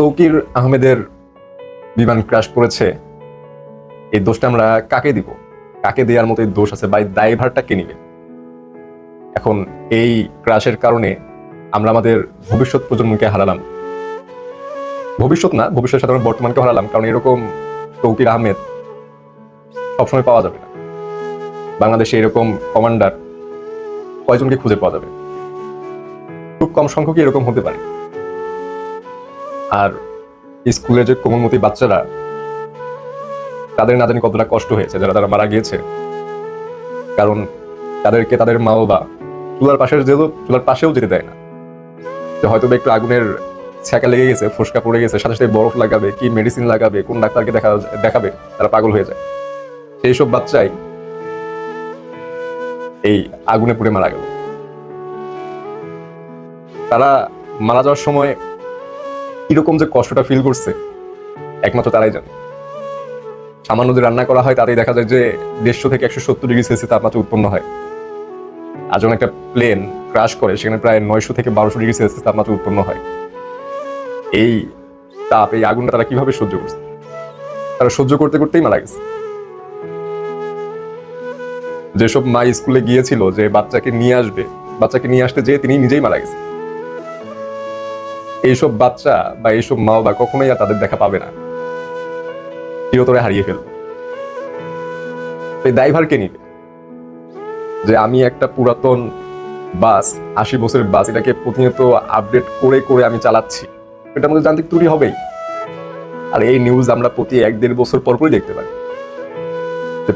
তৌকির আহমেদের বিমান ক্রাশ করেছে, এই দোষটা আমরা কাকে দিব? কাকে দেওয়ার মতো দোষ আছে বা এই দায়ভারটা কে নিবে? এখন এই ক্রাশের কারণে আমরা আমাদের ভবিষ্যৎ প্রজন্মকে হারালাম। ভবিষ্যৎ না, ভবিষ্যৎ সাধারণ বর্তমানকে হারালাম, কারণ এরকম তৌকির আহমেদ সবসময় পাওয়া যাবে না। বাংলাদেশে এরকম কমান্ডার কয়জনকে খুঁজে পাওয়া যাবে? খুব কম সংখ্যকই এরকম হতে পারে। আর স্কুলের যে কোমলমতি বাচ্চারা, তাদের না জানি কতটা কষ্ট হয়েছে যারা তারা মারা গিয়েছে। কারণ তাদেরকে তাদের মা বাবা চুলার পাশে যেহেতু, চুলার পাশেও যেতে দেয় না। যে হয়তো একটু আগুনের ছ্যাঁকা লেগে গেছে, ফসকা পড়ে গেছে, সাথে সাথে বরফ লাগাবে, কি মেডিসিন লাগাবে, কোন ডাক্তারকে দেখা দেখাবে, তারা পাগল হয়ে যায়। সেই সব বাচ্চাই এই আগুনে পুড়ে মারা গেল। তারা মারা যাওয়ার সময় কীরকম যে কষ্টটা ফিল করছে, একমাত্র তারাই জানে। সামান্য যে রান্না করা হয়, তাতেই দেখা যায় যে দেড়শো থেকে একশো সত্তর ডিগ্রি সেলসিয়াস তাপমাত্রা উৎপন্ন হয়। আর যখন একটা প্লেন ক্রাশ করে, সেখানে প্রায় নয়শো থেকে বারোশো ডিগ্রি সেলসিয়াস তাপমাত্রা উৎপন্ন হয়। এই তাপ, এই আগুনটা তারা কীভাবে সহ্য করছে? তারা সহ্য করতে করতেই মারা গেছে। যেসব মা স্কুলে গিয়েছিল যে বাচ্চাকে নিয়ে আসবে, বাচ্চাকে নিয়ে আসতে যেয়ে তিনি নিজেই মারা গেছে এইসব বাচ্চা বা এইসব মা বাবা কখনোই আর তাদের দেখা পাবে না। চিরতরে হারিয়ে ফেলবে। এই দায়ভার কে নিবে। যে আমি একটা পুরাতন বাস, আশি বছরের বাস, এটাকে প্রতিনিয়ত আপডেট করে করে আমি চালাচ্ছি। এটা মধ্যে যান্ত্রিক ত্রুটি হবেই। আর এই নিউজ আমরা প্রতি এক দেড় বছর পর পরই দেখতে পাই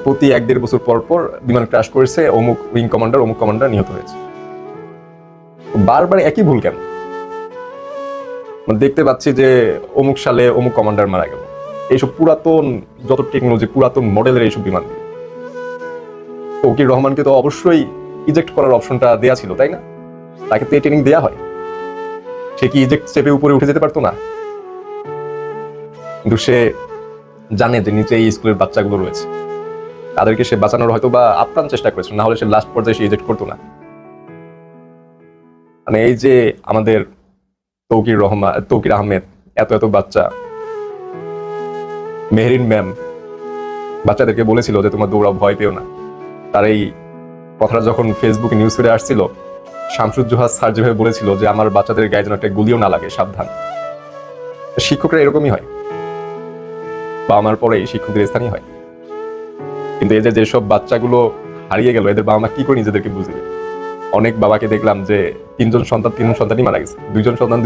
প্রতি এক দেড় বছর পর পর বিমান ক্রাশ করেছে, অমুক উইং কমান্ডার অমুক কমান্ডার নিহত হয়েছে। বারবার একই ভুল কেন? মানে দেখতে পাচ্ছি যে অমুক সালে অমুক কমান্ডার মারা গেল। এইসব পুরাতন যত টেকনোলজি পুরাতন মডেলের এইসব বিমান দিয়ে। তৌকির রহমানকে তো অবশ্যই ইজেক্ট করার অপশনটা দেয়া ছিল, তাই না? তাকে তো ট্রেনিং দেওয়া হয়। সে কি ইজেক্ট চেপে উপরে উঠে যেতে পারতো না? কিন্তু সে জানে যে নিচে এই স্কুলের বাচ্চাগুলো রয়েছে। তাদেরকে সে বাঁচানোর হয়তো বা আপ্রাণ চেষ্টা করেছে, না হলে সে লাস্ট পর্যায়ে সে ইজেক্ট করতো না। মানে এই যে আমাদের তৌকির রহমান তৌকির আহমেদ, এত এত বাচ্চা। মেহরিন ম্যাম, বাচ্চাদেরকে বলেছিল যে তোমার দৌড়াও, ভয় পেও না। তার এই কথাটা যখন ফেসবুকে নিউজ ফিরে আসছিল শামসুজ্জোহা স্যার যেভাবে বলেছিল যে, আমার বাচ্চাদের গায়ে যেন একটা গুলিও না লাগে, সাবধান। শিক্ষকরা এরকমই হয়। বা আমার পরে শিক্ষকদের স্থানই হয়। কিন্তু যে যেসব বাচ্চাগুলো হারিয়ে গেল, এদের বাবা মা কি করে নিজেদেরকে বুঝবে? অনেক বাবাকে দেখলাম যে, তিনজন সন্তান, তিনজন সন্তানই মারা গেছে। দুইজন সন্তান